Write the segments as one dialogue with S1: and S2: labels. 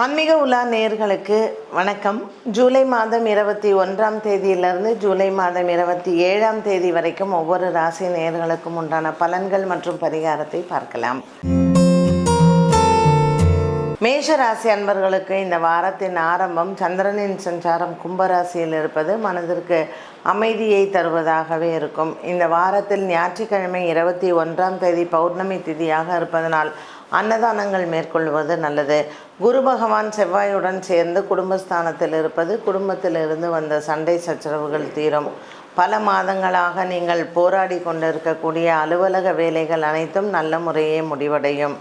S1: ஆன்மீக உலா நேயர்களுக்கு வணக்கம். ஜூலை மாதம் இருபத்தி ஒன்றாம் தேதியிலிருந்து ஜூலை மாதம் இருபத்தி ஏழாம் தேதி வரைக்கும் ஒவ்வொரு ராசி நேயர்களுக்கும் உண்டான பலன்கள் மற்றும் பரிகாரத்தை பார்க்கலாம். மேஷ ராசி அன்பர்களுக்கு இந்த வாரத்தின் ஆரம்பம் சந்திரனின் சஞ்சாரம் கும்பராசியில் இருப்பது மனதிற்கு அமைதியை தருவதாகவே இருக்கும். இந்த வாரத்தில் ஞாயிற்றுக்கிழமை இருபத்தி ஒன்றாம் தேதி பௌர்ணமி திதியாக இருப்பதனால் அன்னதானங்கள் மேற்கொள்வது நல்லது. குரு பகவான் செவ்வாயுடன் சேர்ந்து குடும்பஸ்தானத்தில் இருப்பது குடும்பத்திலிருந்து வந்த சண்டை சச்சரவுகள் தீரும். பல மாதங்களாக நீங்கள் போராடி கொண்டிருக்கக்கூடிய அலுவலக வேலைகள் அனைத்தும் நல்ல முறையே முடிவடையும்.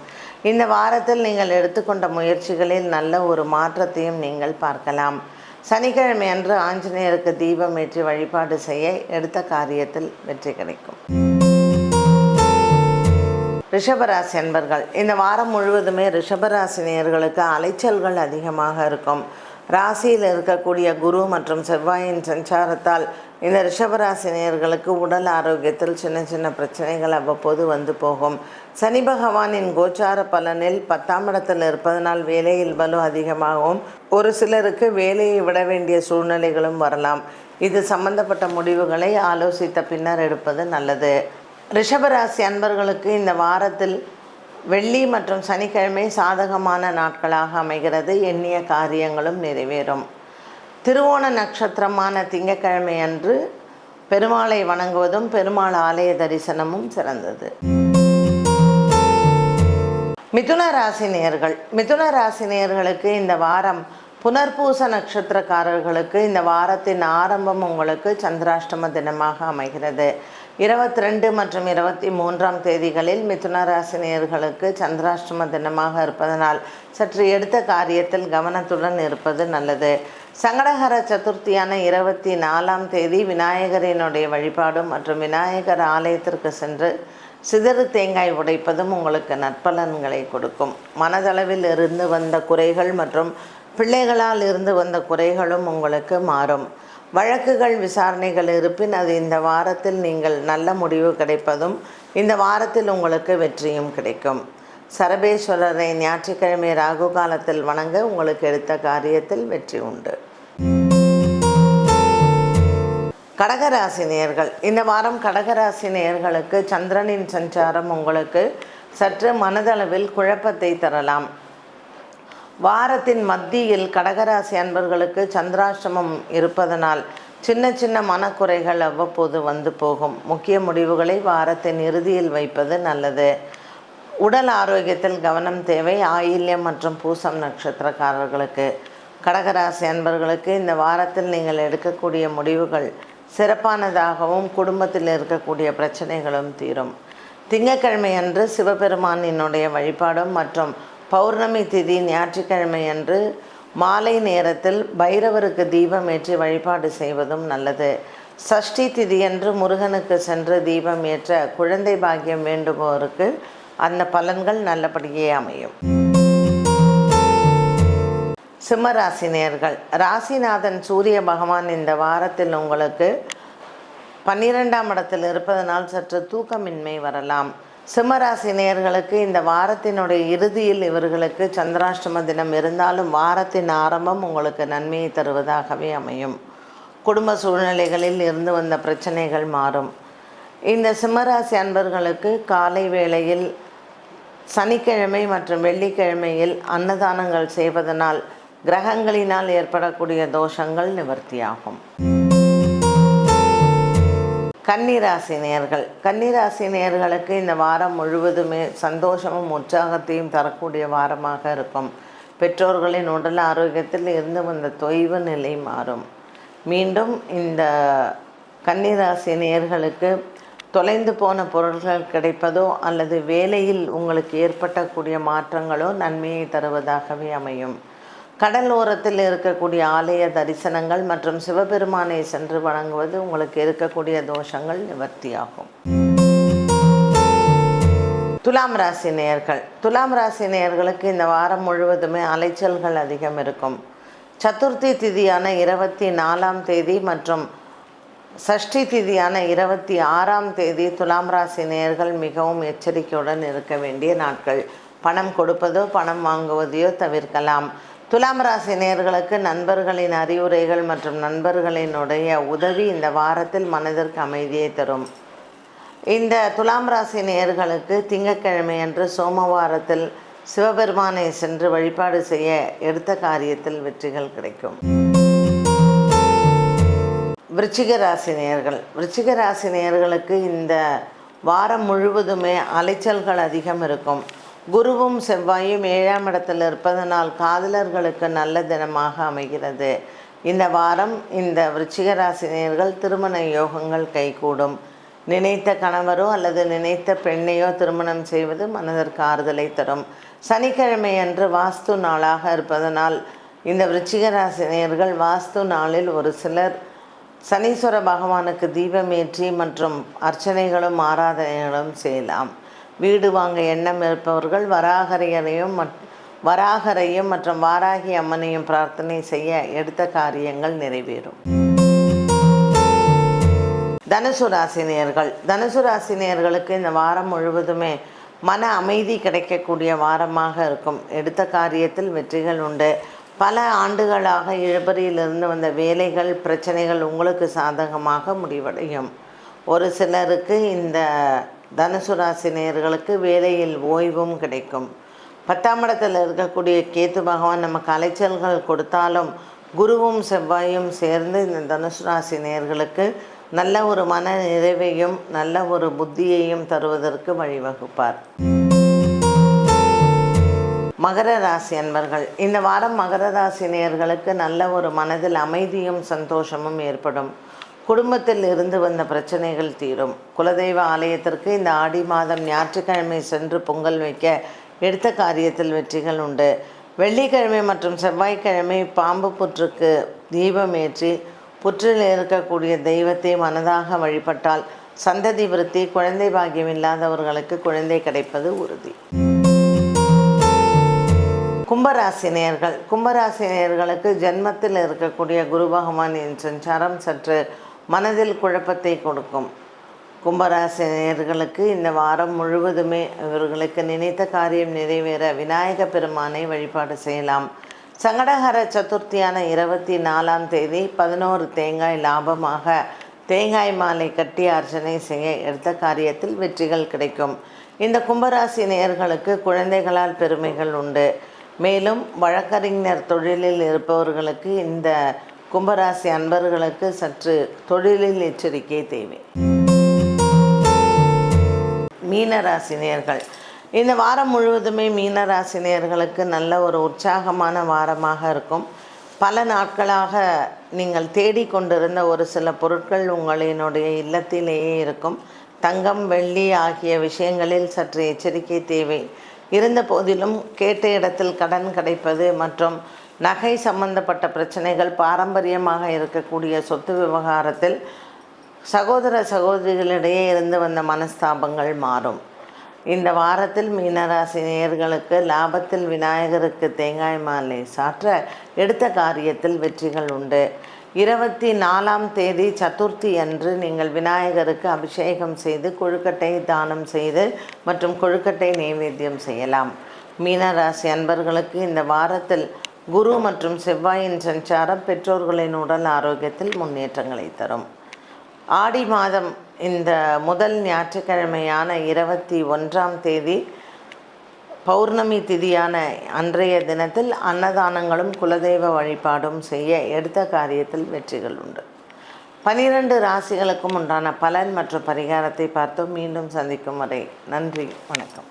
S1: இந்த வாரத்தில் நீங்கள் எடுத்துக்கொண்ட முயற்சிகளில் நல்ல ஒரு மாற்றத்தையும் நீங்கள் பார்க்கலாம். சனிக்கிழமை அன்று ஆஞ்சநேயருக்கு தீபம் ஏற்றி வழிபாடு செய்ய எடுத்த காரியத்தில் வெற்றி கிடைக்கும். ரிஷபராசி அன்பர்கள் இந்த வாரம் முழுவதுமே ரிஷபராசினியர்களுக்கு அலைச்சல்கள் அதிகமாக இருக்கும். ராசியில் இருக்கக்கூடிய குரு மற்றும் செவ்வாயின் சஞ்சாரத்தால் இந்த ரிஷபராசினியர்களுக்கு உடல் ஆரோக்கியத்தில் சின்ன சின்ன பிரச்சனைகள் அவ்வப்போது வந்து போகும். சனி பகவானின் கோச்சார பலனில் பத்தாம் இடத்தில் இருப்பதனால் வேலையில் வலு அதிகமாகவும் ஒரு சிலருக்கு வேலையை விட வேண்டிய சூழ்நிலைகளும் வரலாம். இது சம்பந்தப்பட்ட முடிவுகளை ஆலோசித்த பின்னர் எடுப்பது நல்லது. ரிஷபராசி அன்பர்களுக்கு இந்த வாரத்தில் வெள்ளி மற்றும் சனிக்கிழமை சாதகமான நாட்களாக அமைகிறது. எண்ணிய காரியங்களும் நிறைவேறும். திருவோண நட்சத்திரமான திங்கட்கிழமை அன்று பெருமாளை வணங்குவதும் பெருமாள் ஆலய தரிசனமும் சிறந்தது. மிதுன ராசி நேர்கள் மிதுன ராசி நேர்களுக்கு இந்த வாரம் புனர்பூச நட்சத்திரக்காரர்களுக்கு இந்த வாரத்தின் ஆரம்பம் உங்களுக்கு சந்திராஷ்டம தினமாக அமைகிறது. இருபத்தி ரெண்டு மற்றும் இருபத்தி மூன்றாம் தேதிகளில் மிதுன ராசினியர்களுக்கு சந்திராஷ்டம தினமாக இருப்பதனால் சற்று எடுத்த காரியத்தில் கவனத்துடன் இருப்பது நல்லது. சங்கடகர சதுர்த்தியான இருபத்தி நாலாம் தேதி விநாயகரினுடைய வழிபாடு மற்றும் விநாயகர் ஆலயத்திற்கு சென்று சிதறு தேங்காய் உடைப்பதும் உங்களுக்கு நற்பலன்களை கொடுக்கும். மனதளவில் இருந்து வந்த குறைகள் மற்றும் பிள்ளைகளால் இருந்து வந்த குறைகளும் உங்களுக்கு மாறும். வழக்குகள் விசாரணைகள் இருப்பின் அது இந்த வாரத்தில் நீங்கள் நல்ல முடிவு கிடைப்பதும் இந்த வாரத்தில் உங்களுக்கு வெற்றியும் கிடைக்கும். சரபேஸ்வரரை ஞாயிற்றுக்கிழமை ராகு காலத்தில் வணங்க உங்களுக்கு எடுத்த காரியத்தில் வெற்றி உண்டு. கடகராசி நேர்கள் இந்த வாரம் கடகராசி நேர்களுக்கு சந்திரனின் சஞ்சாரம் உங்களுக்கு சற்று மனதளவில் குழப்பத்தை தரலாம். வாரத்தின் மத்தியில் கடகராசி அன்பர்களுக்கு சந்திராஷ்டமம் இருப்பதனால் சின்ன சின்ன மனக்குறைகள் அவ்வப்போது வந்து போகும். முக்கிய முடிவுகளை வாரத்தின் இறுதியில் வைப்பது நல்லது. உடல் ஆரோக்கியத்தில் கவனம் தேவை. ஆயில்யம் மற்றும் பூசம் நட்சத்திரக்காரர்களுக்கு. கடகராசி அன்பர்களுக்கு இந்த வாரத்தில் நீங்கள் எடுக்கக்கூடிய முடிவுகள் சிறப்பானதாகவும் குடும்பத்தில் இருக்கக்கூடிய பிரச்சனைகளும் தீரும். திங்கக்கிழமை அன்று சிவபெருமானினுடைய வழிபாடும் மற்றும் பௌர்ணமி திதி ஞாயிற்றுக்கிழமை அன்று மாலை நேரத்தில் பைரவருக்கு தீபம் ஏற்றி வழிபாடு செய்வதும் நல்லது. சஷ்டி திதியன்று முருகனுக்கு சென்று தீபம் ஏற்ற குழந்தை பாக்கியம் வேண்டுபவருக்கு அந்த பலன்கள் நல்லபடியே அமையும். சிம்மராசினியர்கள் ராசிநாதன் சூரிய பகவான் இந்த வாரத்தில் உங்களுக்கு பன்னிரெண்டாம் இடத்தில் இருப்பதனால் சற்று தூக்கமின்மை வரலாம். சிம்மராசி நேர்களுக்கு இந்த வாரத்தினுடைய இறுதியில் இவர்களுக்கு சந்திராஷ்டம தினம் இருந்தாலும் வாரத்தின் ஆரம்பம் உங்களுக்கு நன்மையை தருவதாகவே அமையும். குடும்ப சூழ்நிலைகளில் இருந்து வந்த பிரச்சனைகள் மாறும். இந்த சிம்மராசி அன்பர்களுக்கு காலை வேளையில் சனிக்கிழமை மற்றும் வெள்ளிக்கிழமையில் அன்னதானங்கள் செய்வதனால் கிரகங்களினால் ஏற்படக்கூடிய தோஷங்கள் நிவர்த்தியாகும். கன்னிராசி நேயர்கள். கன்னிராசி நேர்களுக்கு இந்த வாரம் முழுவதுமே சந்தோஷமும் உற்சாகத்தையும் தரக்கூடிய வாரமாக இருக்கும். பெற்றோர்களின் உடல் ஆரோக்கியத்தில் இருந்து வந்த தொய்வு நிலை மாறும். மீண்டும் இந்த கன்னிராசி நேயர்களுக்கு தொலைந்து போன பொருட்கள் கிடைப்பதோ அல்லது வேலையில் உங்களுக்கு ஏற்பட்டக்கூடிய மாற்றங்களோ நன்மையை தருவதாகவே அமையும். கடல் ஓரத்தில் இருக்கக்கூடிய ஆலய தரிசனங்கள் மற்றும் சிவபெருமானை சென்று வணங்குவது உங்களுக்கு இருக்கக்கூடிய தோஷங்கள் நிவர்த்தியாகும். துலாம் ராசி நேயர்கள். துலாம் ராசி நேயர்களுக்கு இந்த வாரம் முழுவதுமே அலைச்சல்கள் அதிகம் இருக்கும். சதுர்த்தி திதியான இருபத்தி நாலாம் தேதி மற்றும் சஷ்டி திதியான இருபத்தி ஆறாம் தேதி துலாம் ராசி நேயர்கள் மிகவும் எச்சரிக்கையுடன் இருக்க வேண்டிய நாட்கள். பணம் கொடுப்பதோ பணம் வாங்குவதையோ தவிர்க்கலாம். துலாம் ராசி நேர்களுக்கு நண்பர்களின் அறிவுரைகள் மற்றும் நண்பர்களினுடைய உதவி இந்த வாரத்தில் மனதிற்கு அமைதியை தரும். இந்த துலாம் ராசி நேர்களுக்கு திங்கட்கிழமை அன்று சோமவாரத்தில் சிவபெருமானை சென்று வழிபாடு செய்ய எடுத்த காரியத்தில் வெற்றிகள் கிடைக்கும். விருச்சிக ராசி நேர்கள். விருச்சிக ராசி நேயர்களுக்கு இந்த வாரம் முழுவதுமே அலைச்சல்கள் அதிகம் இருக்கும். குருவும் செவ்வாயும் ஏழாம் இடத்தில் இருப்பதனால் காதலர்களுக்கு நல்ல தினமாக அமைகிறது. இந்த வாரம் இந்த விருச்சிக திருமண யோகங்கள் கைகூடும். நினைத்த கணவரோ அல்லது நினைத்த பெண்ணையோ திருமணம் செய்வது மனதிற்கு ஆறுதலை தரும். சனிக்கிழமை அன்று வாஸ்து நாளாக இருப்பதனால் இந்த விருச்சிக வாஸ்து நாளில் ஒரு சிலர் சனீஸ்வர பகவானுக்கு தீபமேற்றி மற்றும் அர்ச்சனைகளும் ஆராதனைகளும் செய்யலாம். வீடு வாங்க எண்ணம் இருப்பவர்கள் வராகரையரையும் வராகரையும் மற்றும் வாராகி அம்மனையும் பிரார்த்தனை செய்ய எடுத்த காரியங்கள் நிறைவேறும். தனுசு ராசினியர்கள். தனுசு ராசினியர்களுக்கு இந்த வாரம் முழுவதுமே மன அமைதி கிடைக்கக்கூடிய வாரமாக இருக்கும். எடுத்த காரியத்தில் வெற்றிகள் உண்டு. பல ஆண்டுகளாக இழுபறியிலிருந்து வந்த வேலைகள் பிரச்சனைகள் உங்களுக்கு சாதகமாக முடிவடையும். ஒரு சிலருக்கு இந்த தனுசு ராசி நேயர்களுக்கு வேலையில் ஓய்வும் கிடைக்கும். பத்தாம் இடத்தில் இருக்கக்கூடிய கேத்து பகவான் நமக்கு அலைச்சல்கள் கொடுத்தாலும் குருவும் செவ்வாயும் சேர்ந்து இந்த தனுசு ராசி நேயர்களுக்கு நல்ல ஒரு மன நிறைவையும் நல்ல ஒரு புத்தியையும் தருவதற்கு வழிவகுப்பார். மகர ராசி அன்பர்கள் இந்த வாரம் மகர ராசி நேயர்களுக்கு நல்ல ஒரு மனதில் அமைதியும் சந்தோஷமும் ஏற்படும். குடும்பத்தில் இருந்து வந்த பிரச்சனைகள் தீரும். குலதெய்வ ஆலயத்திற்கு இந்த ஆடி மாதம் ஞாயிற்றுக்கிழமை சென்று பொங்கல் வைக்க எடுத்த காரியத்தில் வெற்றிகள் உண்டு. வெள்ளிக்கிழமை மற்றும் செவ்வாய்க்கிழமை பாம்பு புற்றுக்கு தீபம் ஏற்றி புற்றில் இருக்கக்கூடிய தெய்வத்தை மனதாக வழிபட்டால் சந்ததி விருத்தி குழந்தை பாக்கியம் இல்லாதவர்களுக்கு குழந்தை கிடைப்பது உறுதி. கும்பராசினியர்கள். கும்பராசினியர்களுக்கு ஜென்மத்தில் இருக்கக்கூடிய குரு பகவானின் சஞ்சாரம் சற்று மனதில் குழப்பத்தை கொடுக்கும். கும்பராசினியர்களுக்கு இந்த வாரம் முழுவதுமே இவர்களுக்கு நினைத்த காரியம் நிறைவேற விநாயக பெருமானை வழிபாடு செய்யலாம். சங்கடகர சதுர்த்தியான இருபத்தி நாலாம் தேதி பதினோரு தேங்காய் லாபமாக தேங்காய் மாலை கட்டி அர்ச்சனை செய்ய எடுத்த காரியத்தில் வெற்றிகள் கிடைக்கும். இந்த கும்பராசி நேயர்களுக்கு குழந்தைகளால் பெருமைகள் உண்டு. மேலும் வழக்கறிஞர் தொழிலில் இருப்பவர்களுக்கு இந்த கும்பராசி அன்பர்களுக்கு சற்று தொழிலில் எச்சரிக்கை தேவை. மீனராசினியர்கள். இந்த வாரம் முழுவதுமே மீனராசினியர்களுக்கு நல்ல ஒரு உற்சாகமான வாரமாக இருக்கும். பல நாட்களாக நீங்கள் தேடிக்கொண்டிருந்த ஒரு சில பொருட்கள் உங்களினுடைய இல்லத்திலேயே இருக்கும். தங்கம் வெள்ளி ஆகிய விஷயங்களில் சற்று எச்சரிக்கை தேவை. இருந்த போதிலும் கேட்ட இடத்தில் கடன் கிடைப்பது மற்றும் நகை சம்பந்தப்பட்ட பிரச்சனைகள் பாரம்பரியமாக இருக்கக்கூடிய சொத்து விவகாரத்தில் சகோதர சகோதரிகளிடையே இருந்து வந்த மனஸ்தாபங்கள் மாறும். இந்த வாரத்தில் மீனராசி நேயர்களுக்கு லாபத்தில் விநாயகருக்கு தேங்காய் மாலை சாற்ற எடுத்த காரியத்தில் வெற்றிகள் உண்டு. இருபத்தி நாலாம் தேதி சதுர்த்தி அன்று நீங்கள் விநாயகருக்கு அபிஷேகம் செய்து கொழுக்கட்டை தானம் செய்து மற்றும் கொழுக்கட்டை நைவேத்தியம் செய்யலாம். மீனராசி அன்பர்களுக்கு இந்த வாரத்தில் குரு மற்றும் செவ்வாயின் சஞ்சாரம் பெற்றோர்களின் உடல் ஆரோக்கியத்தில் முன்னேற்றங்களை தரும். ஆடி மாதம் இந்த முதல் ஞாயிற்றுக்கிழமையான இருபத்தி ஒன்றாம் தேதி பௌர்ணமி திதியான அன்றைய தினத்தில் அன்னதானங்களும் குலதெய்வ வழிபாடும் செய்ய எடுத்த காரியத்தில் வெற்றிகள் உண்டு. பனிரெண்டு ராசிகளுக்கும் உண்டான பலன் மற்றும் பரிகாரத்தை பார்த்தோம் மீண்டும் சந்திக்கும் வரை நன்றி வணக்கம்.